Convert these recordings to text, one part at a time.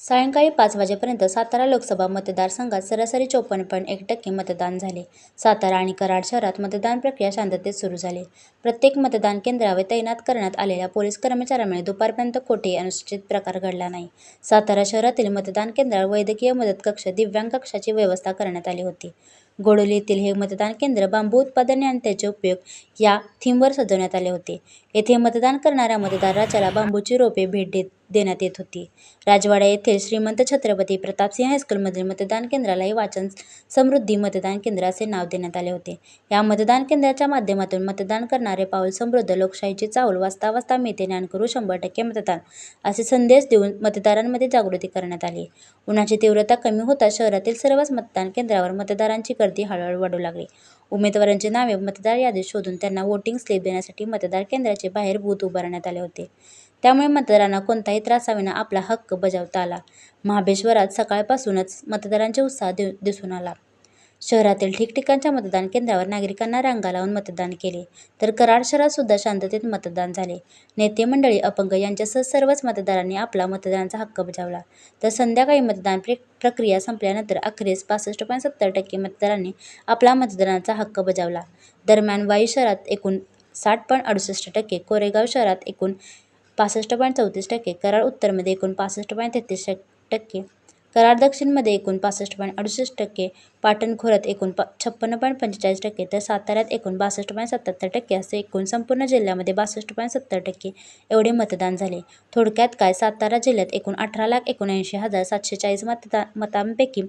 सायंकाळी पाच वाजेपर्यंत सातारा लोकसभा मतदारसंघात सरासरी चोपन्न पॉईंट एक टक्के मतदान झाले. सातारा आणि कराड शहरात मतदान प्रक्रिया शांततेत सुरू झाली. प्रत्येक मतदान केंद्रावर तैनात करण्यात आलेल्या पोलीस कर्मचाऱ्यांमुळे दुपारपर्यंत कोठेही अनुसूचित प्रकार घडला नाही. सातारा शहरातील मतदान केंद्रावर वैद्यकीय मदत कक्ष, दिव्यांग कक्षाची व्यवस्था करण्यात आली होती. गोडोली येथील हे मतदान केंद्र बांबू उत्पादने आणि त्याचे उपयोग या थीमवर सजवण्यात आले होते. येथे मतदान करणाऱ्या मतदार बांबूची रोपे भेट देत देण्यात येत होती. राजवाडा येथील श्रीमंत छत्रपती प्रतापसिंह हायस्कूलमधील मतदान केंद्रालाही वाचन समृद्धी मतदान केंद्र असे नाव देण्यात आले होते. या मतदान केंद्राच्या माध्यमातून मतदान करणारे पाऊल समृद्ध, लोकशाहीची चाऊल वाचता वाचता मिळते, ज्ञान करू शंभर टक्के मतदान असे संदेश देऊन मतदारांमध्ये जागृती करण्यात आली. उन्हाची तीव्रता कमी होताच शहरातील सर्वच मतदान केंद्रावर मतदारांची गर्दी हळूहळू वाढू लागली. उमेदवारांची नावे मतदार यादीत शोधून त्यांना वोटिंग स्लिप देण्यासाठी मतदार केंद्राचे बाहेर बूथ उभारण्यात आले होते. त्यामुळे मतदारांना कोणताही त्रासाविना आपला हक्क बजावता आला. महाबळेश्वरात सकाळपासूनच मतदारांचे उत्साह दिसून आला. शहरातील ठिकठिकाणच्या मतदान केंद्रावर नागरिकांना रांगा लावून मतदान केले. तर कराड शहरात सुद्धा शांततेत मतदान झाले. नेते मंडळी, अपंग यांच्यासह सर्वच मतदारांनी आपला मतदानाचा हक्क बजावला. तर संध्याकाळी मतदान प्रक्रिया संपल्यानंतर अखेरीस पासष्ट पॉईंट सत्तर टक्के मतदारांनी आपला मतदानाचा हक्क बजावला. दरम्यान, वाई शहरात एकूण साठ पॉईंट अडुसष्ट टक्के, कोरेगाव शहरात एकूण पासष्ट पॉईंट चौतीस टक्के, कराड उत्तरमध्ये एकूण पासष्ट पॉईंट तेहतीस टक्के, कराड दक्षिणमध्ये एकूण पासष्ट पॉईंट अडुसष्ट टक्के, पाटण खोऱ्यात एकूण छप्पन्न पॉईंट पंचेचाळीस टक्के तर साताऱ्यात एकूण बासष्ट पॉईंट सत्याहत्तर टक्के असे एकूण संपूर्ण जिल्ह्यामध्ये बासष्ट पॉईंट सत्तर टक्के एवढे मतदान झाले. थोडक्यात काय, सातारा जिल्ह्यात एकूण अठरा लाख एकोणऐंशी हजार सातशे चाळीस मतदा मतांपैकी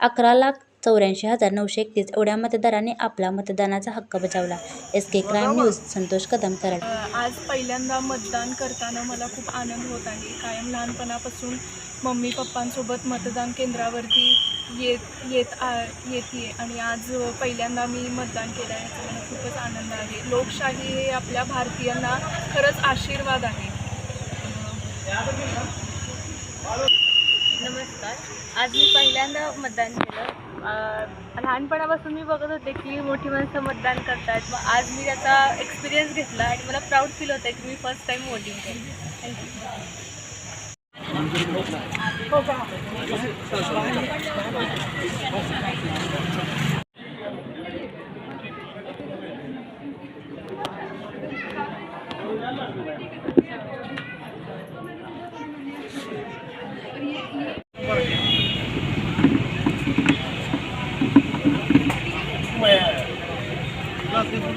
अकरा लाख चौऱ्याऐंशी हजार नऊशे एकतीस एवढ्या मतदारांनी आपला मतदानाचा हक्क बजावला. SK crime news, Santosh Kadam, Karad. आज पहिल्यांदा मतदान करताना मला खूप आनंद होत आहे. कायम लहानपणापासून मम्मी पप्पांसोबत मतदान केंद्रावरती येत येत येते आणि आज पहिल्यांदा मी मतदान केलं आहे याचा मला खूपच आनंद आहे. लोकशाही हे आपल्या भारतीयांना खरंच आशीर्वाद आहे. नमस्कार आज मी पहिल्यांदा मतदान केलं लहानपणापासून मी बघत होते की मोठी माणसं मतदान करतात. मग आज मी त्याचा एक्सपिरियन्स घेतला आणि मला प्राऊड फील होतं की मी फर्स्ट टाईम वोटिंग केली. थँक्यू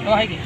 হয় কি